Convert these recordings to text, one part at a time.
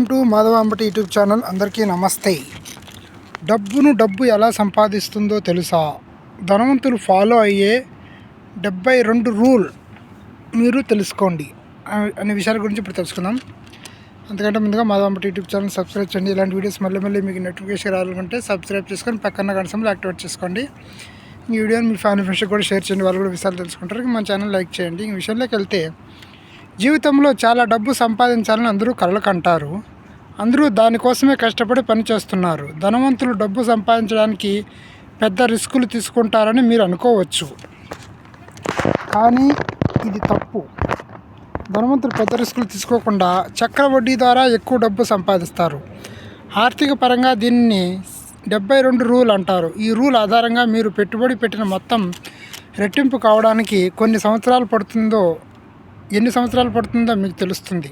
Welcome to Madhava Ambati YouTube channel. అందరికీ నమస్తే. డబ్బును డబ్బు ఎలా సంపాదిస్తుందో తెలుసా? ధనవంతులు ఫాలో అయ్యే డెబ్బై రెండు రూల్ మీరు తెలుసుకోండి. అనే- విషయాల గురించి ఇప్పుడు తెలుసుకుందాం. అంతకంటే ముందుగా Madhava Ambati YouTube channel subscribe చేయండి. ఇలాంటి వీడియోస్ మళ్ళీ మళ్ళీ మీకు నోటిఫికేషన్ రావాలనుకుంటే సబ్స్క్రైబ్ చేసుకొని పక్కన కనసంలో యాక్టివేట్ చేసుకోండి. ఈ వీడియోని మీ ఫ్యామిలీ ఫ్రెండ్స్ కూడా షేర్ చేయండి. వాళ్ళు కూడా విషయాలు తెలుసుకుంటారు. మన ఛానల్ లైక్ చేయండి. ఈ విషయంలోకి వెళ్తే జీవితంలో చాలా డబ్బు సంపాదించాలని అందరూ కలలు కంటారు. అందరూ దానికోసమే కష్టపడి పనిచేస్తున్నారు. ధనవంతులు డబ్బు సంపాదించడానికి పెద్ద రిస్కులు తీసుకుంటారని మీరు అనుకోవచ్చు. కానీ ఇది తప్పు. ధనవంతులు పెద్ద రిస్కులు తీసుకోకుండా చక్ర వడ్డీ ద్వారా ఎక్కువ డబ్బు సంపాదిస్తారు. ఆర్థిక పరంగా దీన్ని డెబ్బై రెండు రూల్ అంటారు. ఈ రూల్ ఆధారంగా మీరు పెట్టుబడి పెట్టిన మొత్తం రెట్టింపు కావడానికి కొన్ని సంవత్సరాలు పడుతుందో ఎన్ని సంవత్సరాలు పడుతుందో మీకు తెలుస్తుంది.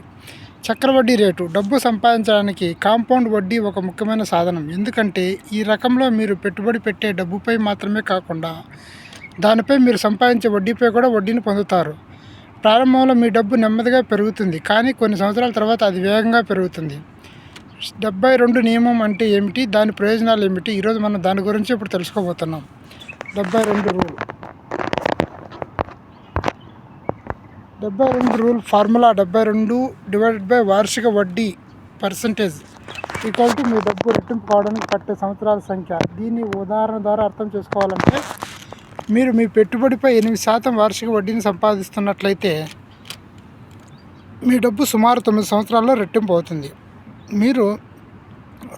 చక్రవడ్డీ రేటు డబ్బు సంపాదించడానికి కాంపౌండ్ వడ్డీ ఒక ముఖ్యమైన సాధనం. ఎందుకంటే ఈ రకంలో మీరు పెట్టుబడి పెట్టే డబ్బుపై మాత్రమే కాకుండా దానిపై మీరు సంపాదించే వడ్డీపై కూడా వడ్డీని పొందుతారు. ప్రారంభంలో మీ డబ్బు నెమ్మదిగా పెరుగుతుంది కానీ కొన్ని సంవత్సరాల తర్వాత అది వేగంగా పెరుగుతుంది. డెబ్బై రెండు నియమం అంటే ఏమిటి? దాని ప్రయోజనాలు ఏమిటి? ఈరోజు మనం దాని గురించి ఇప్పుడు తెలుసుకోబోతున్నాం. డెబ్బై రెండు రూల్. డెబ్బై రెండు రూల్ ఫార్ములా డెబ్బై రెండు డివైడెడ్ బై వార్షిక వడ్డీ పర్సంటేజ్ ఈక్వల్ టు మీ డబ్బు రెట్టింపు కావడానికి పట్టే సంవత్సరాల సంఖ్య. దీన్ని ఉదాహరణ ద్వారా అర్థం చేసుకోవాలంటే మీరు మీ పెట్టుబడిపై ఎనిమిది శాతం వార్షిక వడ్డీని సంపాదిస్తున్నట్లయితే మీ డబ్బు సుమారు తొమ్మిది సంవత్సరాల్లో రెట్టింపు అవుతుంది. మీరు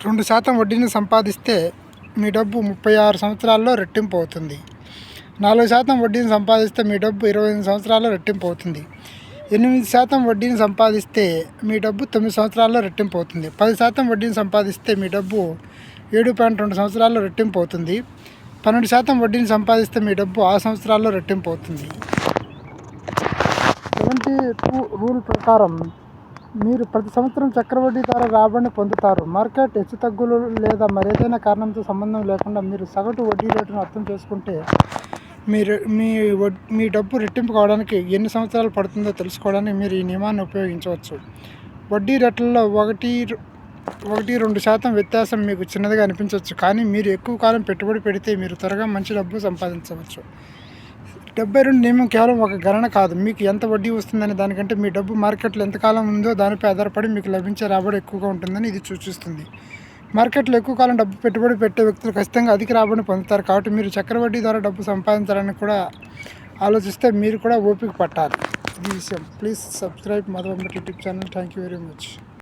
రెండు శాతం వడ్డీని సంపాదిస్తే మీ డబ్బు ముప్పై ఆరు సంవత్సరాల్లో రెట్టింపు అవుతుంది. నాలుగు శాతం వడ్డీని సంపాదిస్తే మీ డబ్బు ఇరవై ఎనిమిది సంవత్సరాల్లో రెట్టింపు అవుతుంది. ఎనిమిది శాతం వడ్డీని సంపాదిస్తే మీ డబ్బు తొమ్మిది సంవత్సరాల్లో రెట్టింపు అవుతుంది. పది శాతం వడ్డీని సంపాదిస్తే మీ డబ్బు ఏడు పాయింట్ రెండు సంవత్సరాల్లో రెట్టింపు అవుతుంది. పన్నెండు శాతం వడ్డీని సంపాదిస్తే మీ డబ్బు ఆరు సంవత్సరాల్లో రెట్టింపు అవుతుంది. సెవెంటీ టూ రూల్ ప్రకారం మీరు ప్రతి సంవత్సరం చక్రవడ్డీ ద్వారా రాబడిని పొందుతారు? మార్కెట్ హెచ్చుతగ్గులు లేదా మరేదైనా కారణంతో సంబంధం లేకుండా మీరు సగటు వడ్డీ రేటును అర్థం చేసుకుంటే మీరు మీ వడ్ మీ డబ్బు రెట్టింపు కావడానికి ఎన్ని సంవత్సరాలు పడుతుందో తెలుసుకోవడానికి మీరు ఈ నియమాన్ని ఉపయోగించవచ్చు. వడ్డీ రేట్లలో ఒకటి ఒకటి రెండు శాతం వ్యత్యాసం మీకు చిన్నదిగా అనిపించవచ్చు కానీ మీరు ఎక్కువ కాలం పెట్టుబడి పెడితే మీరు త్వరగా మంచి డబ్బు సంపాదించవచ్చు. డెబ్బై రెండు నియమం కేవలం ఒక గణన కాదు. మీకు ఎంత వడ్డీ వస్తుందనే దానికంటే మీ డబ్బు మార్కెట్లో ఎంతకాలం ఉందో దానిపై ఆధారపడి మీకు లభించే రాబడి ఎక్కువగా ఉంటుందని ఇది సూచిస్తుంది. మార్కెట్లో ఎక్కువ కాలం డబ్బు పెట్టుబడి పెట్టే వ్యక్తులు ఖచ్చితంగా అధిక రాబడిని పొందుతారు. కాబట్టి మీరు చక్రవడ్డీ ద్వారా డబ్బు సంపాదించాలని కూడా ఆలోచిస్తే మీరు కూడా ఓపిక పట్టాలి. ఈ విషయం. Please subscribe మధువంబట్ YouTube channel. Thank you very much